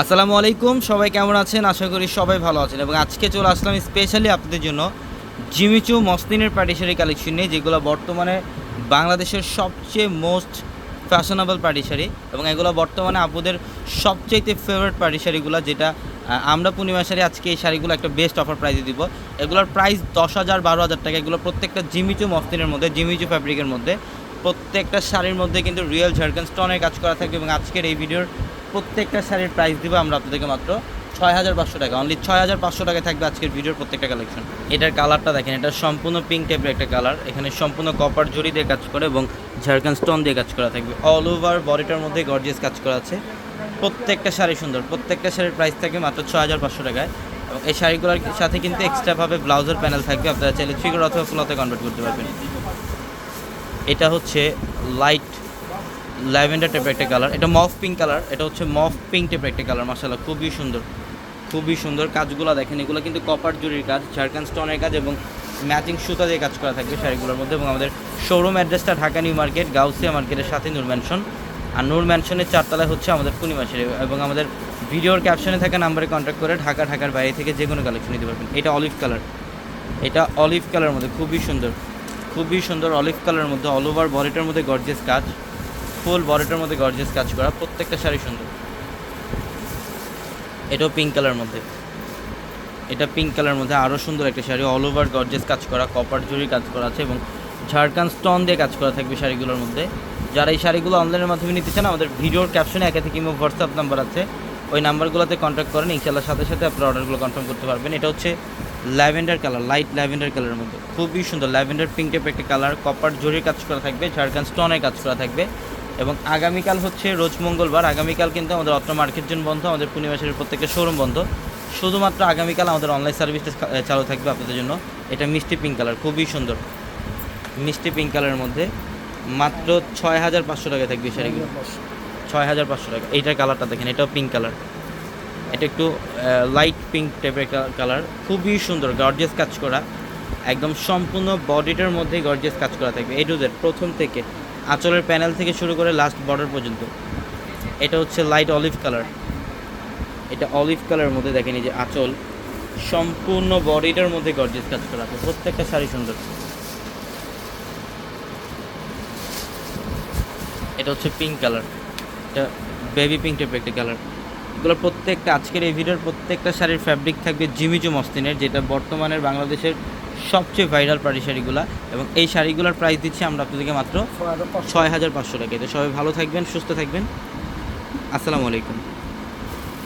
আসসালামু আলাইকুম, সবাই কেমন আছেন? আশা করি সবাই ভালো আছেন। এবং আজকে চলে আসলাম স্পেশালি আপনাদের জন্য জিমিচু মসলিনের পার্টিশারি কালেকশন নিয়ে, যেগুলো বর্তমানে বাংলাদেশের সবচেয়ে মোস্ট ফ্যাশনেবল পার্টিশারি এবং এগুলো বর্তমানে আপুদের সবচেয়ে ফেভারিট পার্টিশারিগুলো যেটা আমরা পূর্ণিমা শাড়ি আজকে এই শাড়িগুলো একটা বেস্ট অফার প্রাইসে দিব। এগুলোর প্রাইস দশ হাজার, বারো হাজার টাকা। এগুলো প্রত্যেকটা জিমিচু মসলিনের মধ্যে, জিমিচু ফ্যাব্রিকের মধ্যে, প্রত্যেকটা শাড়ির মধ্যে কিন্তু রিয়েল ঝাড়খান্ড স্টোনের কাজ করা থাকবে। এবং আজকের এই ভিডিওর প্রত্যেকটা শাড়ির প্রাইস দিব আমরা আপনাদেরকে মাত্র ছয় হাজার পাঁচশো টাকা। অনলি ছয় হাজার পাঁচশো টাকায় থাকবে আজকের ভিডিওর প্রত্যেকটা কালেকশন এটার কালারটা দেখেন, এটা সম্পূর্ণ পিঙ্ক টাইপের একটা কালার এখানে সম্পূর্ণ কপার জড়ি দিয়ে কাজ করে এবং ঝাড়খান্ড স্টোন দিয়ে কাজ করা থাকবে। অল ওভার বডিটার মধ্যে গর্জিয়াস কাজ করা আছে। প্রত্যেকটা শাড়ি সুন্দর। প্রত্যেকটা শাড়ির প্রাইস থাকবে মাত্র ছয় হাজার পাঁচশো টাকায়। এবং এই শাড়িগুলোর সাথে কিন্তু এক্সট্রাভাবে ব্লাউজের প্যানেল থাকবে। আপনারা চাইলে ফিগার অথবা ফ্লোতে কনভার্ট করতে পারবেন। এটা হচ্ছে লাইট ল্যাভেন্ডার টাইপের একটা কালার এটা মফ পিঙ্ক কালার এটা হচ্ছে মফ পিঙ্ক টাইপের একটা কালার মাসাল্লাহ খুবই সুন্দর। খুবই সুন্দর কাজগুলো দেখেন, এগুলো কিন্তু কপার জুরির কাজ ঝাড়খান্ড স্টোনের কাজ এবং ম্যাচিং সুতা দিয়ে কাজ করা থাকবে শাড়িগুলোর মধ্যে এবং আমাদের শোরুম অ্যাড্রেসটা ঢাকা নিউ মার্কেট গাউসিয়া মার্কেটের সাথে নূর ম্যানশন আর নূর ম্যানশনের চারতলায় হচ্ছে আমাদের পূর্ণিমা শাড়ি এবং আমাদের ভিডিওর ক্যাপশনে থাকা নাম্বারে কন্ট্যাক্ট করে ঢাকা, ঢাকার বাইরে থেকে যে কোনো কালেকশন নিতে পারবেন। এটা অলিভ কালার এটা অলিভ কালারের মধ্যে খুবই সুন্দর। খুবই সুন্দর অলিভ কালারের মধ্যে অল ওভার বডিটার মধ্যে গর্জিয়াস কাজ। ফুল বডিটার মধ্যে গর্জিয়াস কাজ করা, প্রত্যেকটা শাড়ি সুন্দর। এটাও পিঙ্ক কালার মধ্যে। এটা পিঙ্ক কালার মধ্যে আরও সুন্দর একটা শাড়ি অল ওভার গর্জিয়াস কাজ করা কপার জুড়ি কাজ করা আছে এবং ঝাড়খান্ড স্টোন দিয়ে কাজ করা থাকবে শাড়িগুলোর মধ্যে। যারা এই শাড়িগুলো অনলাইনের মাধ্যমে নিতে চান, আমাদের ভিডিওর ক্যাপশনে একে থেকে ইমো হোয়াটসঅ্যাপ নাম্বার আছে। ওই নাম্বারগুলোতে কন্ট্যাক্ট করেন ইনশাল্লাহ সাথে সাথে আপনার অর্ডারগুলো কনফার্ম করতে পারবেন। এটা হচ্ছে ল্যাভেন্ডার কালার লাইট ল্যাভেন্ডার কালারের মধ্যে। খুবই সুন্দর, ল্যাভেন্ডার পিঙ্ক টাইপের একটা কালার কপার জরির কাজ করা থাকবে ঝাড়খান্ড স্টোনের কাজ করা থাকবে। এবং আগামীকাল হচ্ছে রোজ মঙ্গলবার। আগামীকাল কিন্তু আমাদের অত্র মার্কেট জোন বন্ধ, আমাদের পূর্ণিমাসের প্রত্যেকের শোরুম বন্ধ। শুধুমাত্র আগামীকাল আমাদের অনলাইন সার্ভিসটা চালু থাকবে আপনাদের জন্য। এটা মিষ্টি পিঙ্ক কালার খুবই সুন্দর। মিষ্টি পিঙ্ক কালারের মধ্যে মাত্র ছয় হাজার পাঁচশো টাকা থাকবে শাড়িগুলো। ছয় হাজার পাঁচশো টাকা। এইটার কালারটা দেখেন, এটাও পিঙ্ক কালার এটা একটু লাইট পিঙ্ক টাইপের কালার খুবই সুন্দর গর্জিয়াস কাজ করা। একদম সম্পূর্ণ বডিটার মধ্যেই গর্জিয়াস কাজ করা থাকবে। এই প্রথম থেকে। আঁচলের প্যানেল থেকে শুরু করে লাস্ট বর্ডার পর্যন্ত। এটা হচ্ছে লাইট অলিভ কালার এটা অলিভ কালারের মধ্যে দেখেন যে আঁচল। সম্পূর্ণ বডিটার মধ্যে গর্জিয়াস কাজ করা আছে। প্রত্যেকটা শাড়ি সুন্দর। এটা হচ্ছে পিঙ্ক কালার এটা বেবি পিঙ্ক টাইপের একটা কালার এগুলো প্রত্যেকটা, আজকের এই ভিডিওর প্রত্যেকটা শাড়ির ফ্যাব্রিক থাকবে জিমিজু মস্তিনের যেটা বর্তমানের বাংলাদেশের সবচেয়ে ভাইরাল পাড়ি শাড়িগুলা এবং এই শাড়িগুলোর প্রাইস দিচ্ছি আমরা আপনাদেরকে মাত্র ছয় হাজার পাঁচশো। টাকা। এতে সবাই ভালো থাকবেন সুস্থ থাকবেন। আসসালামু আলাইকুম।